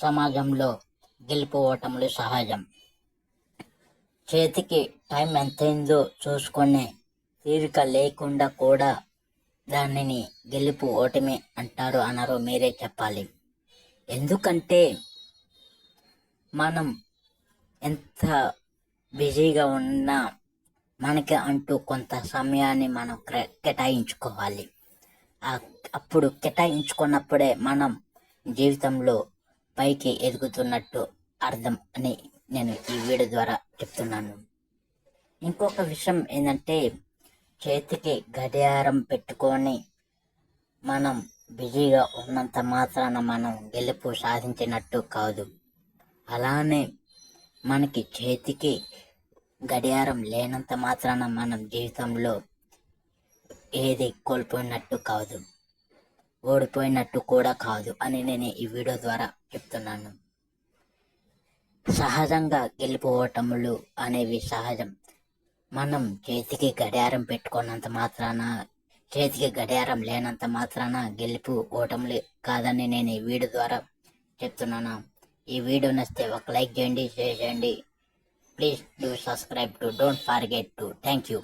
సమాజంలో గెలుపు ఓటములు సహజం. చేతికి టైం ఎంతైందో చూసుకునే తీరిక లేకుండా కూడా దానిని గెలుపు ఓటమి అంటారు అనరు మీరే చెప్పాలి. ఎందుకంటే మనం ఎంత బిజీగా ఉన్నా మనకి అంటూ కొంత సమయాన్ని మనం కేటాయించుకోవాలి. అప్పుడు కేటాయించుకున్నప్పుడే మనం జీవితంలో పైకి ఎదుగుతున్నట్టు అర్థం అని నేను ఈ వీడియో ద్వారా చెప్తున్నాను. ఇంకొక విషయం ఏంటంటే చేతికి గడియారం పెట్టుకొని మనం బిజీగా ఉన్నంత మాత్రాన మనం గెలుపు సాధించినట్టు కాదు. అలానే మనకి చేతికి గడియారం లేనంత మాత్రాన మనం జీవితంలో ఏది కోల్పోయినట్టు కాదు. ఓడిపోయినట్టు కూడా కాదు అని నేను ఈ వీడియో ద్వారా చెప్తున్నాను. సహజంగా గెలుపు ఓటములు అనేవి సహజం. మనం చేతికి గడియారం పెట్టుకున్నంత మాత్రాన చేతికి గడియారం లేనంత మాత్రాన గెలుపు ఓటములు కాదని నేను ఈ వీడియో ద్వారా చెప్తున్నాను. ఈ వీడియో నచ్చితే ఒక లైక్ చేయండి షేర్ చేయండి. Please do subscribe to don't forget to. Thank you.